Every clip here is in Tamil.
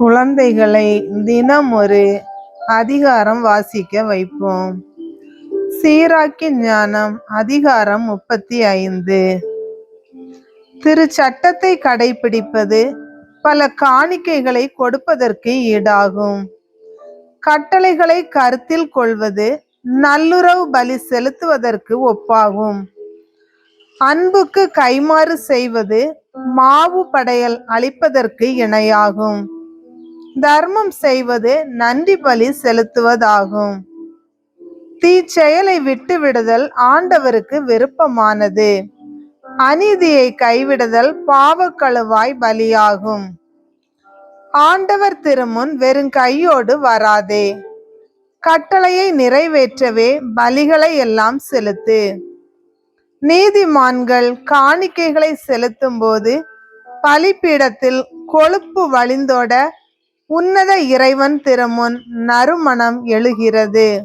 குழந்தைகளை தினம் ஒரு அதிகாரம் வாசிக்க வைப்போம். சீராக்கி ஞானம் அதிகாரம் முப்பத்தி ஐந்து திரு சட்டத்தை கடைபிடிப்பது பல காணிக்கைகளை கொடுப்பதற்கு ஈடாகும். கட்டளைகளை கருத்தில் கொள்வது நல்லுறவு பலி செலுத்துவதற்கு ஒப்பாகும். அன்புக்கு கைமாறு செய்வது மாவு படையல் அளிப்பதற்கு இணையாகும். தர்மம் செய்வது நன்றி பலி செலுத்துவதாகும். தீச்செயலை விட்டு விடுதல் ஆண்டவருக்கு விருப்பமானது. அநீதியை கைவிடுதல் பாவக்கழுவாய் பலியாகும். ஆண்டவர் திருமுன் வெறும் கையோடு வராதே. கட்டளையை நிறைவேற்றவே பலிகளை எல்லாம் செலுத்து. நீதிமான்கள் காணிக்கைகளை செலுத்தும் போது பலிப்பீடத்தில் கொழுப்பு வழிந்தோட உன்னத இறைவன் திருமுன் நறுமணம் எழுகிறது.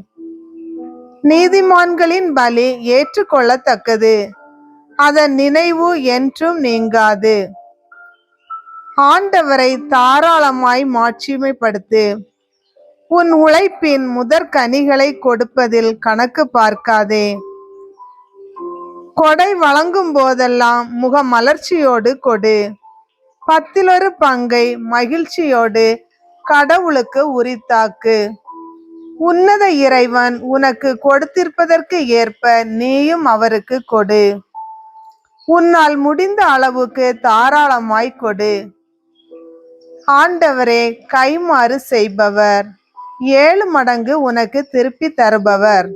நீதிமான்களின் பலி ஏற்றுக்கொள்ளத்தக்கது. அதன் நினைவு என்றும் நீங்காது. ஆண்டவரை தாராளமாய் மாட்சிமைப்படுத்து. உன் உழைப்பின் முதற் கனிகளை கொடுப்பதில் கணக்கு பார்க்காதே. கொடை வழங்கும் போதெல்லாம் முக மலர்ச்சியோடு கொடு. பத்திலொரு பங்கை மகிழ்ச்சியோடு கடவுளுக்கு உரித்தாக்கு. உன்னத இறைவன் உனக்கு கொடுத்திருப்பதற்கு ஏற்ப நீயும் அவருக்கு கொடு. உன்னால் முடிந்த அளவுக்கு தாராளமாய் கொடு. ஆண்டவரே கைமாறு செய்பவர். ஏழு மடங்கு உனக்கு திருப்பி தருபவர்.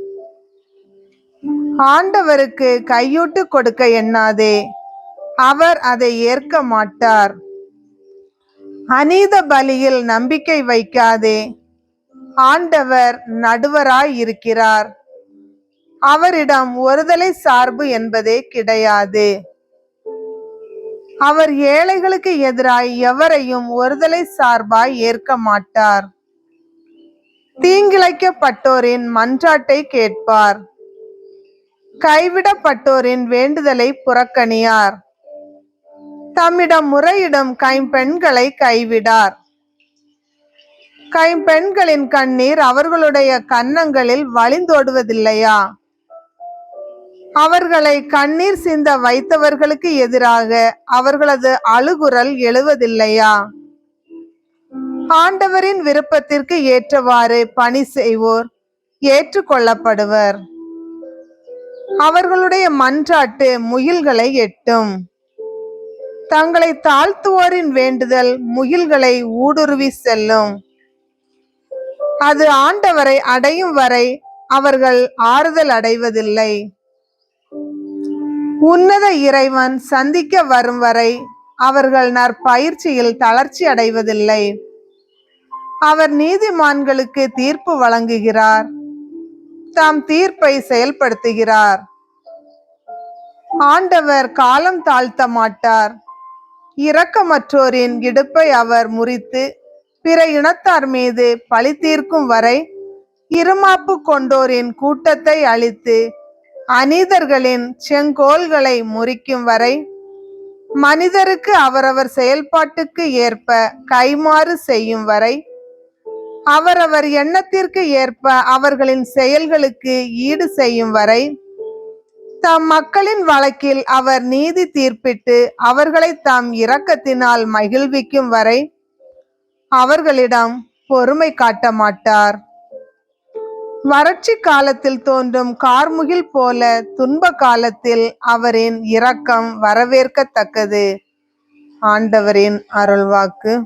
ஆண்டவருக்கு கையூட்டு கொடுக்க எண்ணாதே. அவர் அதை ஏற்க மாட்டார். அநீத பலியில் நம்பிக்கை வைக்காதே. ஆண்டவர் நடுவராய் இருக்கிறார். அவரிடம் ஒருதலை சார்பு என்பதே கிடையாது. அவர் ஏழைகளுக்கு எதிராய் எவரையும் ஒருதலை சார்பாய் ஏற்க மாட்டார். தீங்கிழைக்கப்பட்டோரின் மன்றாட்டை கேட்பார். கைவிடப்பட்டோரின் வேண்டுதலை புறக்கணியார். தம்மிடம் முறையிடும் கைம்பெண்களை கைவிடார். கைம்பெண்களின் கண்ணீர் அவர்களுடைய கன்னங்களில் வழிந்தோடுவதில்லையா? அவர்களை கண்ணீர் சிந்த வைத்தவர்களுக்கு எதிராக அவர்களது அழுகுரல் எழுவதில்லையா? ஆண்டவரின் விருப்பத்திற்கு ஏற்றவாறு பணி செய்வோர் ஏற்றுக்கொள்ளப்படுவர். அவர்களுடைய மன்றாட்டு முயல்களை எட்டும். தங்களை தாழ்த்துவோரின் வேண்டுதல் முகில்களை ஊடுருவி செல்லும். அது ஆண்டவரை அடையும் வரை அவர்கள் ஆறுதல் அடைவதில்லை. உன்னத இறைவன் சந்திக்க வரும் வரை அவர்கள் நற்பயிற்சியில் தளர்ச்சி அடைவதில்லை. அவர் நீதிமான்களுக்கு தீர்ப்பு வழங்குகிறார். தாம் தீர்ப்பை செயல்படுத்துகிறார். ஆண்டவர் காலம் தாழ்த்த மாட்டார் இரக்கமற்றோரின் இடுப்பை அவர் முறித்து பிற இனத்தார் மீது பழி தீர்க்கும் வரை இருமாப்பு கொண்டோரின் கூட்டத்தை அழித்து அநீதர்களின் செங்கோல்களை முறிக்கும் வரை மனிதருக்கு அவரவர் செயல்பாட்டுக்கு ஏற்ப கைமாறு செய்யும் வரை அவரவர் எண்ணத்திற்கு ஏற்ப அவர்களின் செயல்களுக்கு ஈடு செய்யும் வரை தம் மக்களின் வழக்கில் அவர் நீதி தீர்ப்பிட்டு அவர்களை தாம் இரக்கத்தினால் மகிழ்விக்கும் வரை அவர்களிடம் பொறுமை காட்ட மாட்டார். வறட்சி காலத்தில் தோன்றும் கார்முகில் போல துன்ப காலத்தில் அவரின் இரக்கம் வரவேற்கத்தக்கது. ஆண்டவரின் அருள்வாக்கு.